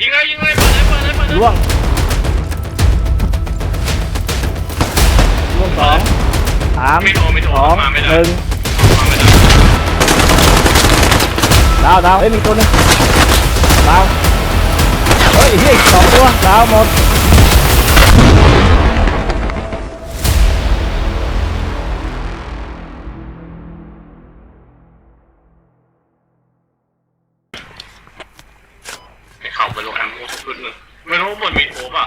ยิงเลยยิงเลยเปิดเลยเปิดเลยเปิดเลยล่วงล่วงสองสามไม่โทรไม่โทรสองมาไม่หได้นึ่งมาไม่ได้ดาวดาวเอ้ยมีตัวหนึงดาวเฮ้ยเฮ้ยสองตัวดาวหมด ไปลงแอมโมสักชุดหนึ่งไม่รู้ว่าบนมีโทรป่ะ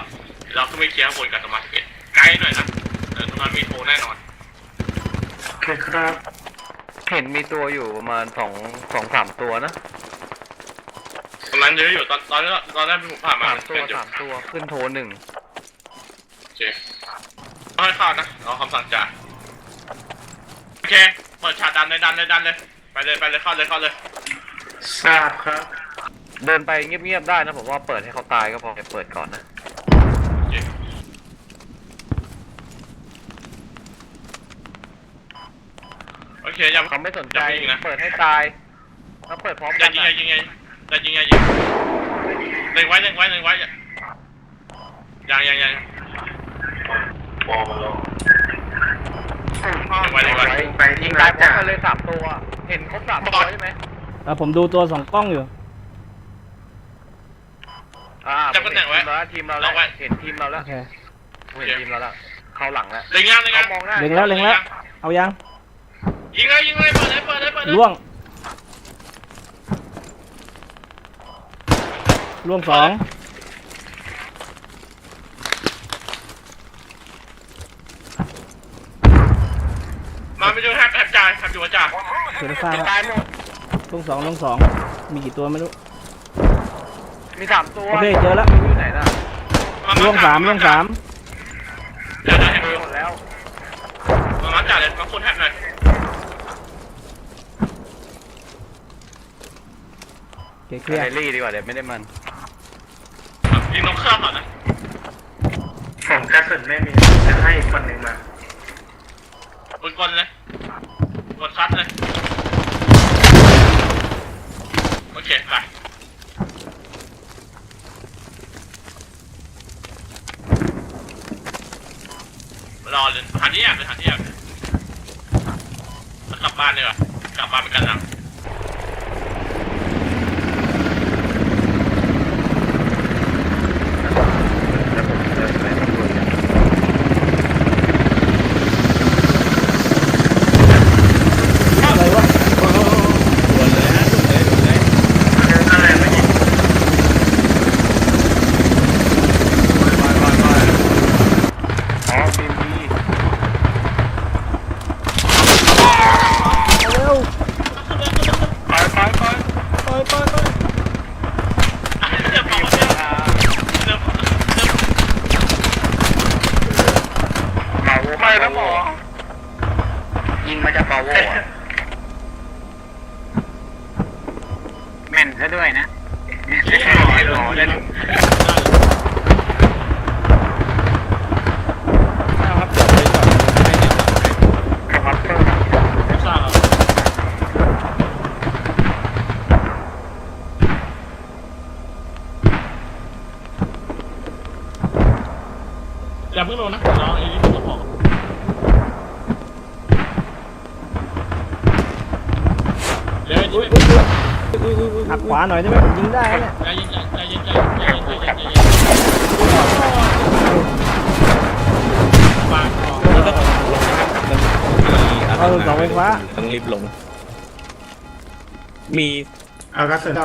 เราก็ไม่เคลียร์ข้างบนกับสมาร์ทเก็ตไกลหน่อยนะเออตรงนั้นมีโทรแน่นอนโอเคครับ เห็นมีตัวอยู่ประมาณสองสองสามตัวนะตรงนั้นเยอะอยู่ตอนตอนนี้ตอนแรกผมผ่านมาสามตัวเป็นอยู่สามตัวขึ้นโทรหนึ่งโอเคเอาให้เข้านะเอาคำสั่งจ่าโอเคเปิดฉากดันเลยดันเลยดันเลยไปเลยไปเลยเข้าเลยเข้าเลย ทราบครับ เดินไปเงียบๆได้นะผมว่าเปิดให้เขาตายก็พอเปิดก่อนนะโอเคโอเคยังเขาไม่สนใจอย่าไปยิงนะเปิดให้ตายแล้วเปิดพร้อมอกัย่านยิงนะอย่ายิงอย่ายิงอย่ายิงเล็งไว้เล็งไว้เล็งไว้อย่ายังยังยังบอลมาแล้วเล็งไว้เล็งไว้ไป ยิที่งร้าตายนพร้อจ่ามกันเลยสามตัว เห็นครบสามตัวใช่ไหม อะผมดูตัวสองกล้องอยู่ อ่าจับตำแหน่งไว้ทีมเราแล้วล็อกไว้ เห็นทีมเราแล้โอวเคเห็นทีมเราแล้วเข้าหลังแล้วเล็งยังเล็งยัเขางมองหน้าเล็งแล้วเล็งแล้วเอายังยิงเลยยิงเลยเปิดเลยเปิดเลยเปิดเลยล่วงล่วงสองมาไปดูแฮปแฮปจ่ายแฮปอยู่ว่าจ่าเสือฟ้าแล้วตายหมดล่วงสองล่วงสองมีกี่ตัวไม่รู้ มีสามตัวโอเคเจอแล้วอยู่ไหนน่ะล่วงสามล่วงสามเดี๋ยวเดี๋ยวแฮปเจอหมดแล้วมามาจ่าเลยมาคุณแฮปหน่อยโอเคเคลียเรร์ลลี่ดีกว่าเดี๋ยวไม่ได้มันยิงน้องเครื่องก่อนนะ ผมกระสุนไม่มี จะให้อีกคนหนึ่งมา บนกลเลยกดคัดเลยโอเคไปรอเลยหาที่แอบ เที่ยแล้วกลับบ้านเลยว่ะกลับบ้านไปกันหลัง แล้วผมเดินไปตำรวจกัน อะไรวะ อะไรไม่ยิง อ๋อบีมบี เร็ว ไปไปไป ไปไปไป เดี๋ยวบอกว่าเดี๋ยวเดี๋ยวเดี๋ยว เมาไม่แล้วหมอยิงมาจากเปาโวอะ แม่นซะด้วยนะ ไม่ใช่หรอเลย ครับเพิ่ม ไม่ทราบหรอ อย่าเพิ่งลนะรอไอ้นี่ก็พอเดี๋ยวอุ้ยเดี๋ยวอุ้ยอุ้ยอุ้ยหักขวาหน่อยได้ไหมผมยิงได้นะเนี่ยใจเย็นใจเย็นใจเย็นใจเย็นใจเย็นใจเย็นปากคอเอาเสาไฟฟ้าต้องรีบลง มีเอากระสุน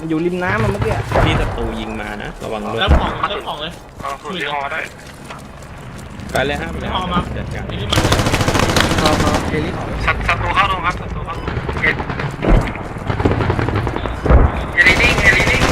มันอยู่ริมน้ำมันเมื่อกี้ที่ศัตรูยิงมานะ ระวังด้วยเริ่มของเริ่มของเลย เอาสุนที่ฮอได้ ไปเลยฮะไปเลยพอมาจัดการไอ้นี่มันศัศัตรูเข้าตรงครับศัตรูเข้าตรงเอ็ดเอลิดิ้งเอลิดิ้ง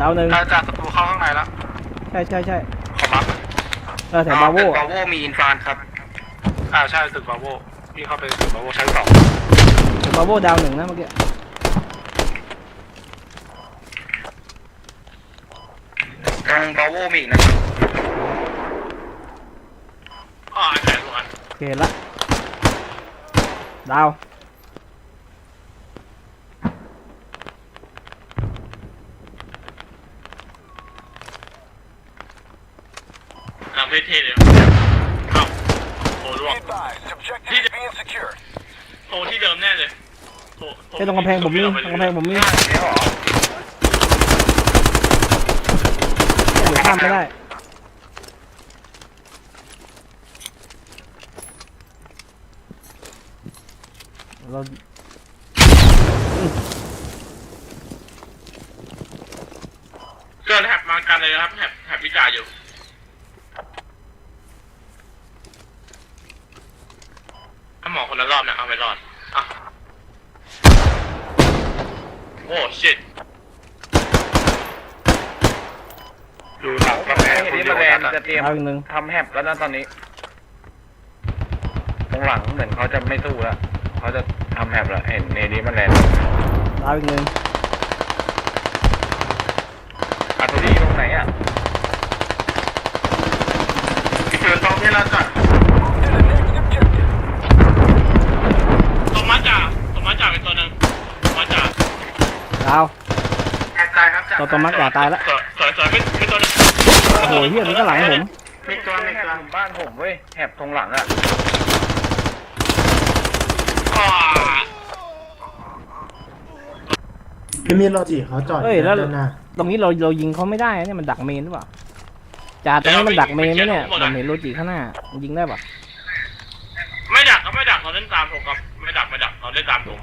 ดาวหนึ่งอาจารย์ศัตรูเข้าข้างในแล้วใช่ใช่ใช่ขอรับเออแถวบาโวตึกบาโวมีอินฟานครับ อ่าใช่ตึกบาโวพี่เข้าไปตึกบาโวชั้นสองแถวบาโวดาวหนึ่งนะเมื่อกี้กำลังรงบาโวมีอีกนะอ๋อใช่ทุกอันโอเคละ ดาว ทำเท่ๆเลยเอ้า โอ้ล่วงที่เดิมโอ้ที่เดิมแน่เลยโอ้โไอ้ยตรงกำแพงผมมีตรงกำแพงผมมีเดี๋ยวเหรอเดี๋ยวข้ามไม่ได้เราเกินแถบมากันเลยครับแถบแถบวิจารณ์อยู่ถ้า หมอคนละรอบเนี่ยเอาไปรอดอะโอ้ชิตอยู่หลังกำแพไอ้งนี่มาแลนด์จะเตรียมดาวอีกหนึ่งทำแฮปแล้วนะตอนนี้ตรงหลังเหมือนเขาจะไม่สู้แล้วเขาจะทำแฮปแล้วเห็นเนนี้มาแลนด์ดาวอีกหนึ่งอาร์ตรี่ตรงไหนอะ คือตรงที่เราจัด ตรงมาจ่าตรงมาจ่าเป็นตัวหนึ่งตรงมาจ่า ดาวตายครับจัดตัวตัวมักอย่าตายละ สวยสวยสวยเป็นเป็นตัวหนึ่งโอ้โหเฮียมันก็หลังผม มีตัวมีตัวบ้านผมเว้ยแฮปตรงหลังอะอ่าพี่มีโรจิเขาจอดเฮ้ยแล้ว ด้านหน้าตรงนี้เราเรายิงเขาไม่ได้นะเนี่ยมันดักเมนหรือเปล่าจ่าตรงนี้มันดักเมนไหมเนี่ยผมเห็นโลจิข้างหน้ามันยิงได้ปะไม่ดักก็ไม่ดักเราเล่นตามถูกครับไม่ดักไม่ดักเราเล่นตามถูก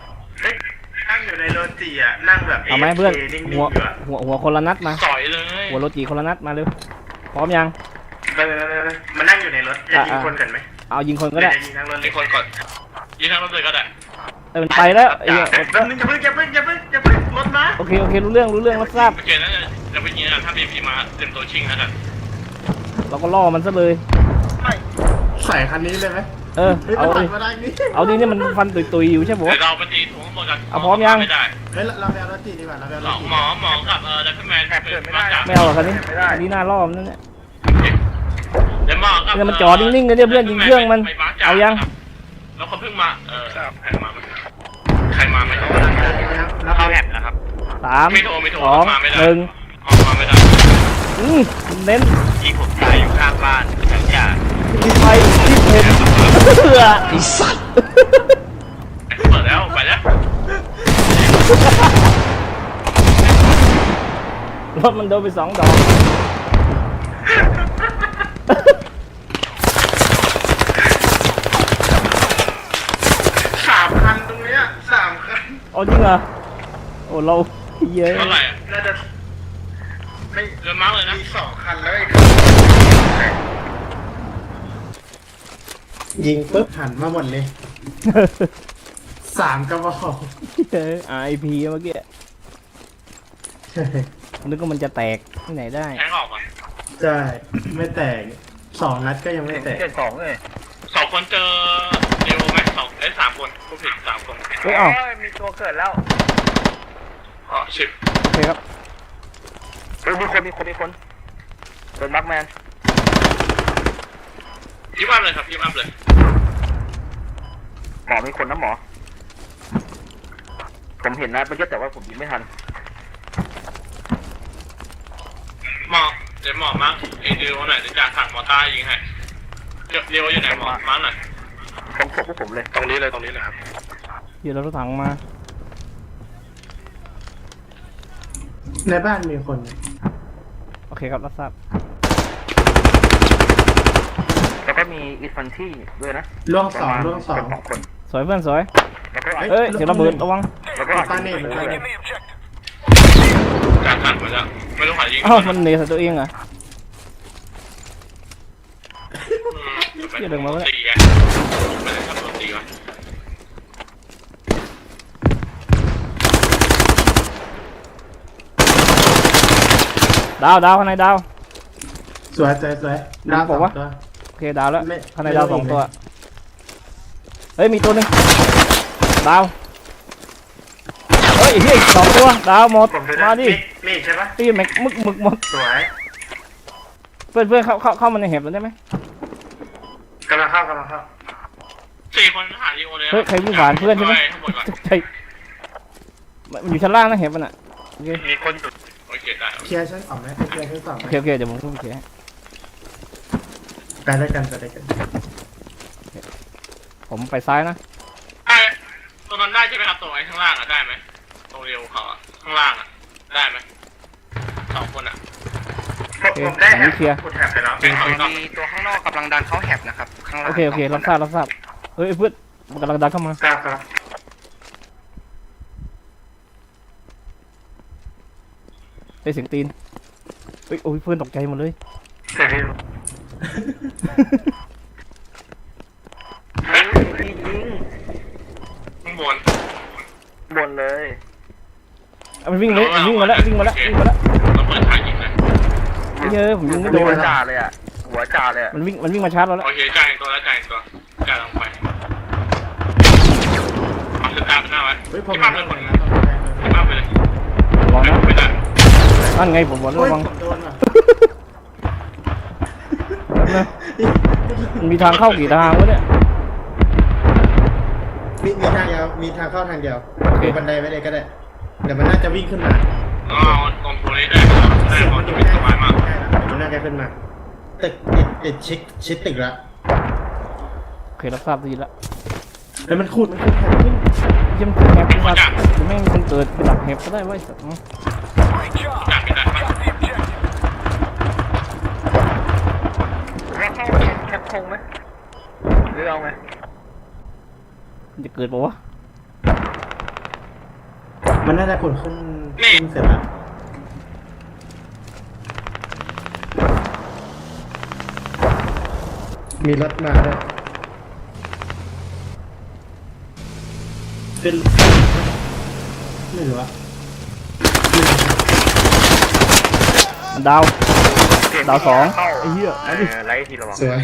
นั่งอยู่ในโรจิอะนั่งแบบเอาไหมเพื่อนนิ่งๆหัวอยู่อะหัวหัวคนละนัดมา สอยเลยหัวโลจิคนละนัดมาเร็วพร้อมยังไปไปไปไปมันนั่งอยู่ในรถจะยิงอะ คนกันไหมเอายิงคนก็ได้ จะยิงทั้งรถเลมียคนกดยิงทั้งรถเลยก็ได้เออมันไปแล้วไอ้เหี้ยแป๊บนึงอย่าเพิ่งอย่าเพิ่งอย่าเพิ่งอย่าเพิ่งรถมาโอเคโอเครู้เรื่องรู้เรื่องรับทราบ โอเคนั่นจะไปยิงนะถ้าบีพีมาเต็มตัวชิงแล้วกันเราก็ล่อมันซะเลย ใส่คันนี้เลยไหม เออ เฮ้ยเอามันดิหันมาได้นี่เอาดิเนี่ยมันฟันตุยๆอยู่ใช่ปะเดี๋ยวเราไปตีถุงข้างบนกันเอาพร้อมยัง ไม่ได้เฮ้ยเราเราไปเอาโรจิดีกว่าเราไปเอาสโรองจิหมอหมอกับเออดับเบิลแมนมาจากไม่เอาหรอกคันนี้คันนี้หน้าล่อมันนั่นแหละ เดี๋ยวหมอกับเนี่ยมันจอดนิ่งๆเลยเนี่ยเพื่อนยิงเครื่องมันเอายัง แล้วเขาเพิ่งมาเออใครมาใครมาไม่รู้ แล้วเขาแฮปนะครับสามไม่โทรไม่โทรสองมาไม่ได้ หนึ่ง ออกมาไม่ได้ อืมเน้นยิงผมตายอยู่ข้างบ้านทั้งจ่าที่ไฟที่เพนเสือไอ้สัตว์เปิดแล้วไปแล้วรถมันโดนไปสองดอกสามคันตรงเนี้ยสามคันเอาจริงเหรอโอ้เราเยอะเท่าไหร่อะน่าจะ ไม่เดินมาเลยนะมีสองคันแล้วอีกยิงปุ๊บหันมาหมดเลย สามกระบอกเออ RIP เมื่อกี้นึกว่ามันจะแตกที่ไหนได้แทงออกอะใช่ไม่แตกสองนัดก็ยังไม่แตกเจ็ดสองเลยสองคนเจอเดวไหมสองเอ้ยสามคนผู้ผิดสามคนเฮ้ยเอ้ามีตัวเกิดแล้วอ๋อชิบโอเคครับเออมีคนมีคนมีคนเป็นบักแมนยิ้มอัพเลยครับยิ้มอัพเลยหมอมีคนนะหมอ ผมเห็นนะเมื่อกี้แต่ว่าผมยิงไม่ทัน หมอเดี๋ยวหมอมาไอ้เดวหน่อยเดี๋ยวจะสั่งหมอต้ายิงให้เดี๋ยวเดวอยู่ไหนหมอมาหน่อยของผมพวกผมเลย ตรงนี้เลยตรงนี้เลยครับเดี๋ยวเรารถถังมา ในบ้านมีคนโอ เคครับรับทราบแล้วก็มีอีฟันที่ด้วยนะล่วงสองล่วงสองเป็นสองคนสวยเพื่อนสวยแล้วก็เอ้ยเดี๋ยวระเบิดระวังแล้วก็ตาเน่เหมือนกันการสั่งมาแล้วไม่ต้องหายิงอ้าวมันเนใส่ตัวเองเหรอเดี๋ยวเดินมาไว้ตีไงไม่ได้ทำโดนตีก่อ ดาวดาวข้างในดาว สวยสวยสวยดาวสบออกงว่าตัว โอเคดาวแล้วไม่ข้างในดาวไม่สต้อองงตัวอีกเฮ้ยมีตัวหนึงดาว เฮ้ยเฮ้ยสองตัวดาวหมดผมจะมาดิมีอีกใช่ปะตีแม็กมึกมึกหมดสวยพื่อนเพื่อนเข้าเข้าเข้ามาในเห็บแล้วได้ไหมกำลังเข้ากำลังเข้าสี่คนหาดีโอเลยเฮ้ยใครวิ่งผ่านเพื่อนใช่ไหมข้างบนก่อนตกใจมันมันอยู่ชั้นล่างนะเห็บมันอะโอเคมีคนอยู่ โอเคได้เคลียร์ชั้นสองไหมเคลียร์ชั้นสองไหมโอเคโอเคเดี๋ยวผมขึ้นไปเคลียร์ให้ไปด้วยกันไปด้วยกันผมไปซ้ายนะไอ้ตรงนั้นได้ใช่ไหมครับตรงไอ้ข้างล่างอะได้ไหมตรงเรียวเขาอะข้างล่างอะได้ไหมสองคนอะโอเคผมได้ฝั่งแฮนี้ปเคลียร์พูดแถบไปแล้วเป็นข้างนอกมีตัวข้างนอกกำลังดันเข้าแฮปนะครับ ข้างล่างโอเคโอเค รับทราบรับทราบเฮ้ยเพื่อนมันกำลังดันเข้ามา ทราบครับ ได้เสียงตีนเฮ้ยโอ้ยเพื่อนตกใจหมดเลยแต่ให้ข้างบนบนเลยเอามันวิ่งเลยมันวิ่งมาแล้ววิ่งมาแล้ววิ่งมาแล้วเราเปิดทางยิงนะเยอะผมยิงไม่โดหัวจ่าเลยอะหัวจ่าเลยอะมันวิ่งมันวิ่งมาชาร์จเราแล้วโอเคจ่ายตัวแล้วจ่ายตัวจ่ายลงไปเอาสตาร์ทหน้าไว้เฮ้ยผมที่มาบ้านแล้เลวยผมคนมาที่แล้วบ้าไปเลย ระวังนะไม่ได้ นั่นไงผมบอกแล้วโอ้ยระวังผมโดนว่ะแป๊บนะมันมีทางเข้ากี่ทางวะเนี่ย มีมีทางเดียวมีทางเข้าทางเดียวโอเค ดูบันไดไว้เลยก็ได้เดี๋ยวมันน่าจะวิ่งขึ้นมาอ๋อตรงตัวนี้ได้ได้พอจะเป็นสบายมากใช่แล้วมันน่าจะขึ้นมาตึกติดติดชิดชิดตึกละโอเครับทราบดีละแล้วมันคูดมันคูดแข็งขึ้นเยี่ยมคือแฮปปี้ครับหรือแม่งมีคนเกิดไปดักเห็บก็ได้ไว้ยสัตว์เนาะจ่ายไม่ได้มาก ว่าเข้า แคปคงไหมหรือเอาไหมมันจะเกิดปะวะมันน่าจะขนขึ้นขึ้นเสร็จแล้วมีรถมาด้วยขึ้นไม่รู้อะมันดาว ดาวสองไอ้เหี้ยเอเอาดิอไล่ทีระวังสวย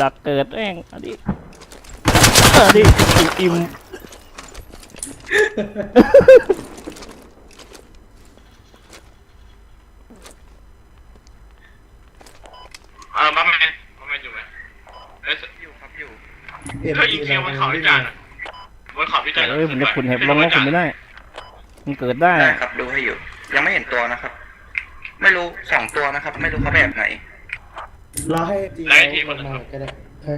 ดักเกิดแม่งเอันนี้อันนี้อิ่มอิ่มเออบ้าแมนบ้าแมนอยู่ไหมเอ้ยอยู่ครับอยู่เธอยิงเคียวบนเขาพิจารณ์บนเขาพิจารณ์เอ้ยผมจะขุดเห็บลงแล้วขุดไม่ได้ มันเกิดได้ ได้อะครับดูให้อยู่ ยังไม่เห็นตัวนะครับ ไม่รู้สองตัวนะครับ ไม่รู้เขาแบบไหน รอให้จีไล่ทีคนมานะครับ ก็ได้ใช่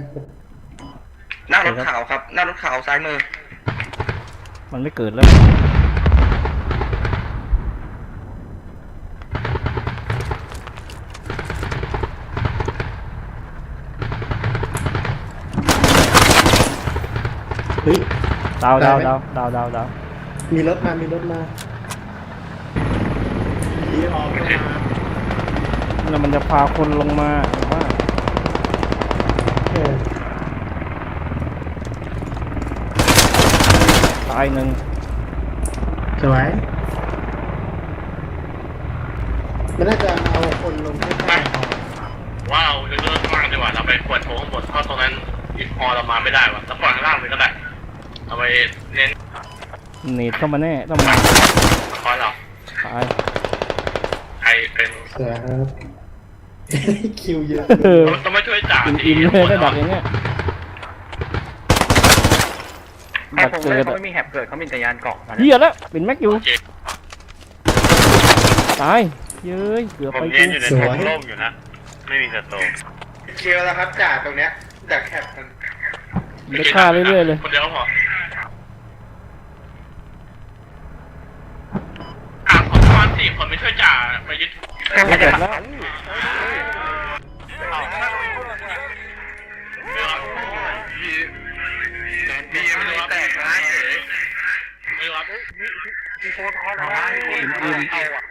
หน้ารถขาวครับ หน้ารถขาวซ้ายมือ มันไม่เกิดแล้ว เฮ้ย ดาวดาวได้ดาวไหมดาวดาวดาวมีรถมา มีรถมา ดีออกมา แล้วมันจะพาคนลงมาหรือว่าเออตายหนึ่งสวยมันน่าจะเอาคนลงใกล้ๆว้าวเยอะๆมากดีกว่าเราไปขวดโถข้างบนเพราะตรงนั้นอีกพอเรามาไม่ได้ว่ะแล้วปล่อยข้างล่างไปก็ได้เอาไปเน้นเนตเข้ามาแน่ต้องมาคอยเราตายใคร เป็นสวยครับคิวเยอะเออต้องไม่ช่วยจ่าอิ่มอิ่มเลยได้ดักอย่างเงี้ยดักเกิดเขาอะไม่มีแฮปเกิดเขามีแต่ยานเกาะมาเหี้ยแล้วเป็นแม็กอยู่โอเคตายเย้ยเกือบไปกูสวยอยู่นะ ไม่มีศัตรูเชียวแล้วครับจ่าตรงเนี้ยจากแฮปกันได้ฆ่าเรื่อยๆเลย คนเดียวพออะของประมาณสี่คนไม่ช่วยจ่าไป ยึดไม่เกิดแล้วดีไม่รู้ว่าแตกนะไม่รู้ว่ามีโฟนคอร์ดอะไรอิ่มอิ่มเอาอะ